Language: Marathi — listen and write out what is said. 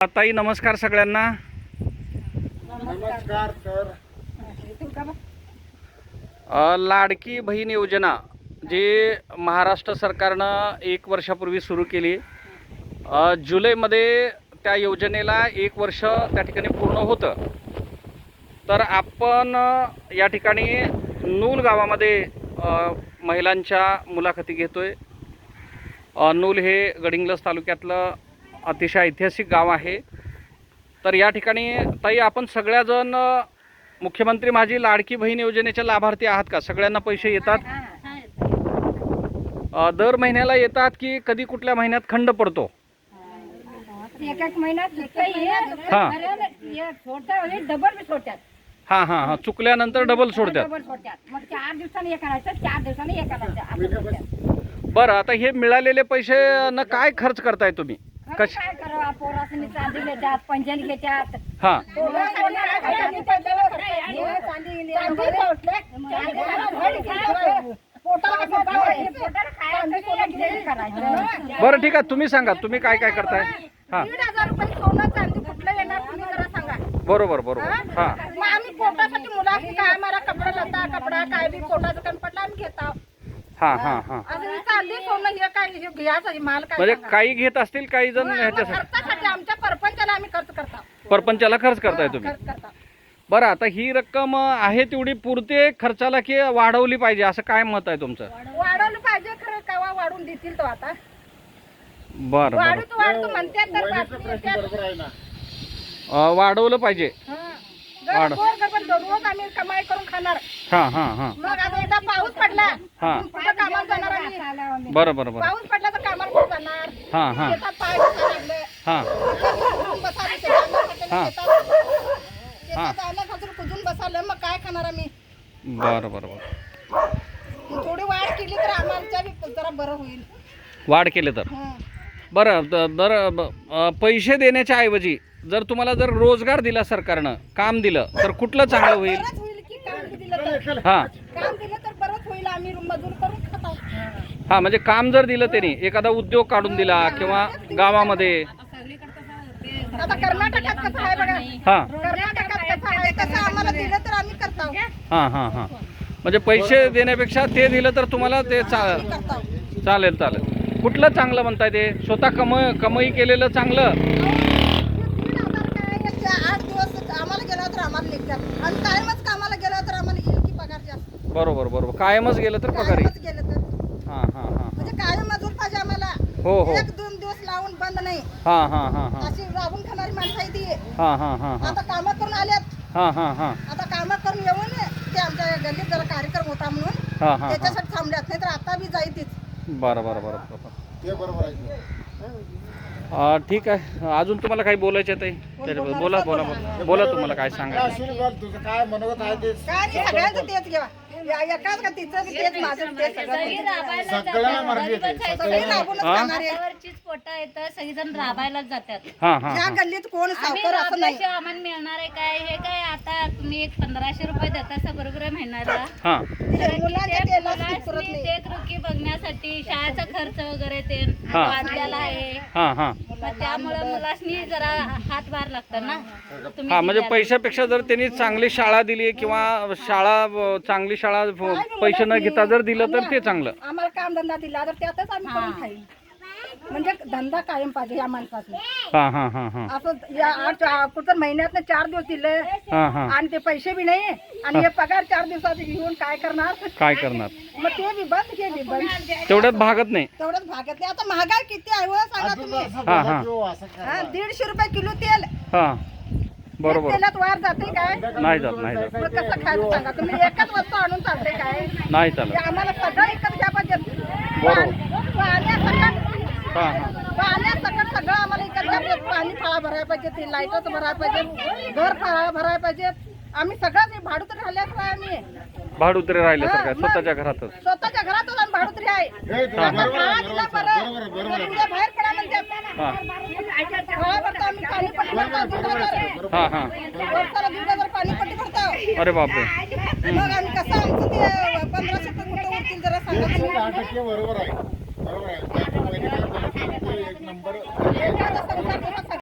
ताई नमस्कार सगळ्यांना. नमस्कार सर. लाडकी बहीण योजना जी महाराष्ट्र सरकारनं एक वर्षापूर्वी सुरू केली. जुलैमध्ये त्या योजनेला एक वर्ष त्या ठिकाणी पूर्ण होतं. तर आपण या ठिकाणी नूल गावामध्ये महिलांच्या मुलाखती घेतोय. नूल हे गडिंग्लज तालुक्यातलं अतिशय ऐतिहासिक गाव आहे. तर या ठिकाणी ताई आपण सगळ्याजण मुख्यमंत्री माझी लाडकी बहीण योजनेच्या लाभार्थी आहात का? सगळ्यांना पैसे येतात? दर महिन्याला येतात की कधी कुठल्या महिन्यात खंड पडतो? एक एक महिन्यात एक हा. हां हां हां. चुकल्यानंतर डबल सोडतात. हे हे. बरं आता हे मिळालेले पैसे न काय खर्च करताय तुम्ही? कश काय करावं? पोरासनी चांदी घेतात पंजन घेतात. हां. बरं ठीक आहे. तुम्ही सांगा. तुम्ही काय काय करताय? हां. दीड हजार रुपये सोनं चांदी कुठलं येणार तुम्ही जरा सांगा. बरोबर बरोबर. हां? आम्ही पोटासाठी मुलाची काय आम्हाला कपडा लता कपडा काय बी पोटाचं कण पडला आम्ही घेतो हां हां. हां असं हे चांदी सोनं हे काय हे घ्यायचं माल काय म्हणजे सांगा? काही घेत असतील काही जण मग आम्ही ह्याच्यासाठी खर्चासाठी आमच्या परपंचाला आम्ही खर्च करतो. परपंचाला खर्च करताय तुम्ही? खर्च करतो. बरं आता ही रक्कम आहे तेवढी पुरते खर्चाला की वाढवली पाहिजे? असं काय मत आहे तुमचं? वाढवलं पाहिजे खरं केव्हा वाढून देतील तो आता? बरं वाढूच वाढतो तर बातमी अं, वाढवलं पाहिजे. हं. आम्ही कमाई करून खाणार. हां हां हां. मग आता एकदा पाऊस पडला हां. कुठं कामाला जाणार आम्ही बरं बरं बरं. पाऊस पडला तर कामाला कुठं जाणार? हां हां. शेतात पाय दुखायला लागले. हां. कुजून बसायला शेतात हा. शेतात. शेतात आलं खासून कुजून बसायला मग काय खाणार आम्ही? बरं बरं बरं. थोडी वाढ केली तर आम्हाला बी जरा बरं होईल. वाढ केले तर. हं. बरं द- दर ब- अं, पैसे देण्याच्या ऐवजी जर तुम्हाला जर रोजगार दिला सरकारनं काम दिलं तर कुठलं चांगलं होईल? बरंच होईल की काम बी दिलं तर. हां. काम दिलं आम्ही मजूर करून खातो हां म्हणजे काम जर दिलं त्यांनी एखादा उद्योग काढून दिला किंवा गावामध्ये. आता कर्नाटकात कसं आहे बघा? हां. कर्नाटकात कसं आहे? तसं आम्हाला दिलं तर आम्ही करतो हां हां हां. म्हणजे पैसे देण्यापेक्षा ते दिलं तर तुम्हाला ते चा करतो चालेल चालेल. कुठलं चांगलं म्हणताय ते? स्वतः कमाई कमाई केलेलं चांगलं दीड हजार काय याचे आठ दिवस आम्हाला गेला तर आम्हाला निघतात आणि कायमच कामाला गेला तर आम्हाला येईल की पगार जास्त बरोबर बरोबर. कायमच गेलं तर पगारी कायमच गेलं तर. हां हां हां म्हणजे कायम मजूर पाहिजे आम्हाला. हो हो. एक दोन दिवस लावून बंद नाही. हां हां हां हां. अशी राबून खाणारी माणसं आहे ती. हां हां हां हां. आता कामं करून आल्यात. हां हां हां. आता कामं करून येऊन ते आमच्या गल्लीत जरा कार्यक्रम होता म्हणून हां हां हां. त्याच्यासाठी थांबल्यात. नाही तर आता बी जाई तीच बरं बरं बरं बरं ते बरोबर आहे अं, ठीक आहे. अजून तुम्हाला काही बोलायचं आहे ताई? तर बोला बोला बोला. बोला तुम्हाला काय सांगायचं अश्विनी बोल तुझं काय मनोगत आहे ते. काय नाही सगळ्यांचं तेच घ्या या- एकाच का तिचं तेच माझं सगळं सगळ्या मार्गी येते. सगळी सगळ्या राबूनच हा? खाणार पोटा येतं सगळीजण राबायलाच जातात. हां हां या हां. गल्लीत कोण आम्ही सावकार असं नाही. राबल्याशिवाय आम्हाला मिळणार आहे काय? हे काय आता तुम्ही एक पंधराशे रुपये देता बरोबर आहे महिन्याला हां. ते मुलांच्या ते तेलाच मुलासनी पुरत नाही. ते कृकी बघण्यासाठी शाळेचा खर्च वगैरे ते हा. वाढलेला आहे. हां हां. मग त्यामुळे मुलासनी जरा हातभार लागतात ना. तुम्ही हां म्हणजे. पैशापेक्षा जर त्यांनी चांगली शाळा दिली किंवा शाळा अं, चांगली शाळा अं, पैसे न घेता जर दिलं तर ते चांगलं. आम्हाला काम धंदा दिला तर त्यातच आम्ही करून खाईल. म्हणजे धंदा कायम पाहिजे या माणसाचा. हां हां हां हां. असं या आठ कुठं महिन्यात चार दिवस दिले हां हां. आणि ते पैसे बी नाही आणि हे पगार चार दिवसाचे घेऊन काय करणार? काय करणार? मग ते बी बंद के बी बंद. तेवढ्यात भागत नाही. तेवढंच भागातले आता महागाई किती आहे हो सांगा तुम्ही. हा, हा. हो. हा, दीडशे रुपये किलो तेल. हां बरोबर. तेलात वार जाते काय? नाही जात नाही जात मग कसं खायचं सांगा? तुम्ही एकच वस्तू आणून चालते काय? नाही ते चालत आम्हाला सगळं एकच घ्या पाहिजे. बरोबर. हां हां पाण्यासकट सगळं आम्हाला पाहिजे पाणी फळा भरायला पाहिजे ते लाईटच भरायला पाहिजे घर फळा भरायला पाहिजे. आम्ही सगळं भाडुत्री राहिल्याच नाही आम्ही. भाडुत्रे राहिले सर काय मग. स्वतःच्या घरातच. स्वतःच्या घरातच आम्ही भाडुत्री आहे. फळा दिला बरं. उद्या बाहेर पडा हां. फळा भरतो आम्ही पाणी पट्टी भरतो हां हां. वर्षाला पाणी पट्टी अरे बापरे. मग आम्ही कसं आमचं ते पंधराशे जरा सांगा. एकशे तुम्ही. दहा टक्के बरोबर आहे बरोबर आहे. त्या वहिनी काय बोलत होती, ते एक नंबर एखादा संसार